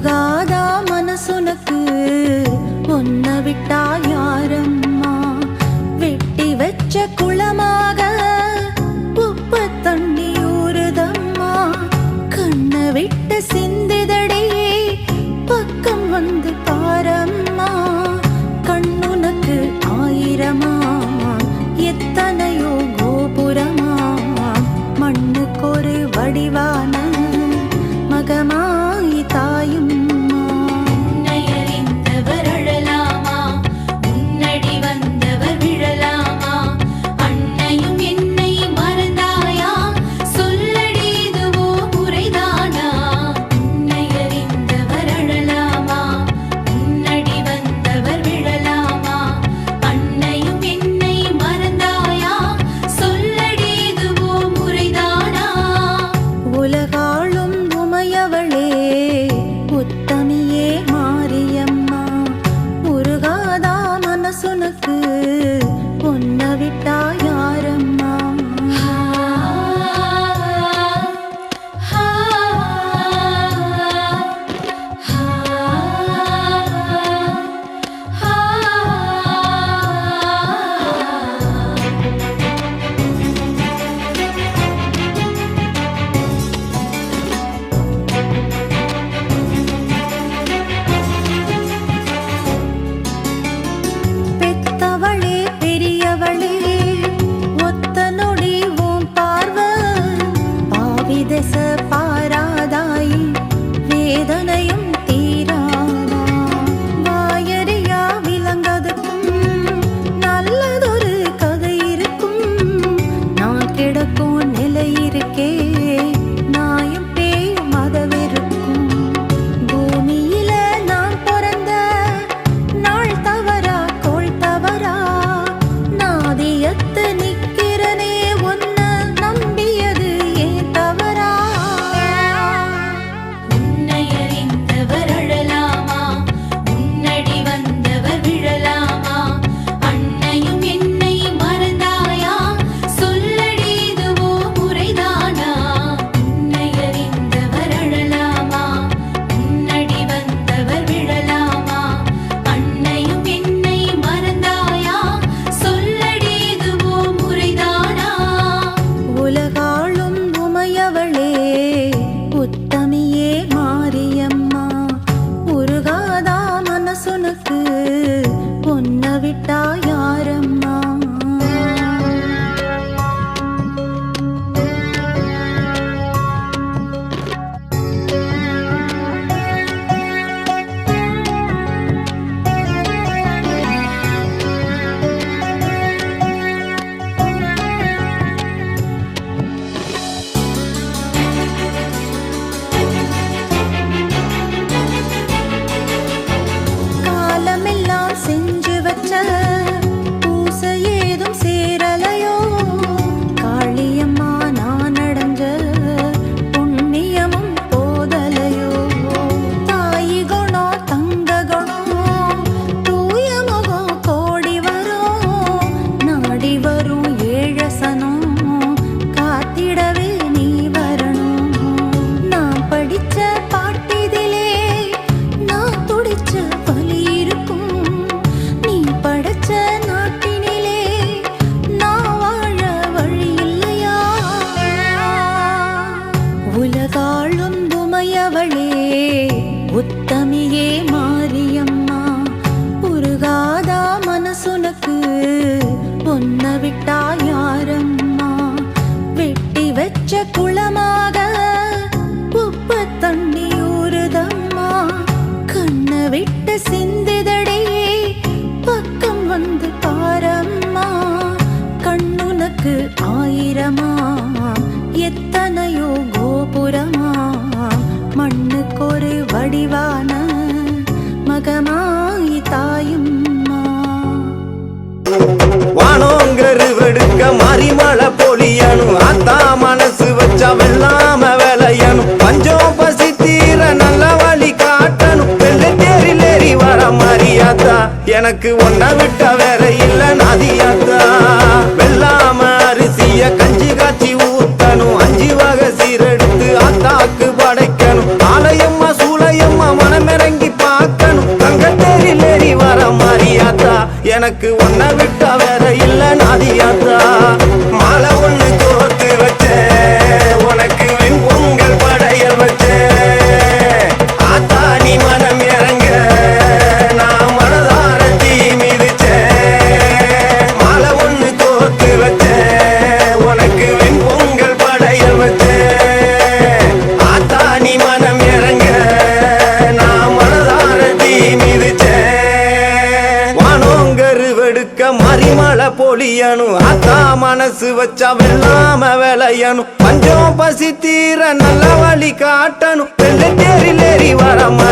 gó வாழுந்துமையவளே உத்தமியே Mariamma உருகாதா மனசுனக்கு பொன்ன விட்டா யாரம்மா? வெட்டி வச்ச குளமாக உப்பு தண்ணி ஊறுதம்மா கண்ணை விட்டு சிந்திதடே பக்கம் வந்து பாரம்மா கண்ணுனக்கு ஆயிரமா? எத்தனையோ புறமாம் ஒரு வடிவான மகமாய் தாயும் வானோங்கிற ருவெடுக்க மாறிமலை பொழியணும் அத்தா மனசு வச்சா வெள்ளாம விளையணும் பஞ்சம் பசி தீர நல்ல வழி காட்டனு வெள்ளை தேரில் ஏறி வர மரியாதா எனக்கு ஒன்ன விட்ட எனக்கு ஒன்ன விட்டா வேற இல்ல நாதியாத்தா. எடுக்க மறிமலை பொழியணும் அத்தா மனசு வச்சா வெள்ளாம விளையணும் பஞ்சம் பசி தீர நல்ல வழி காட்டணும் வெள்ளை ஏறி வர மாதிரி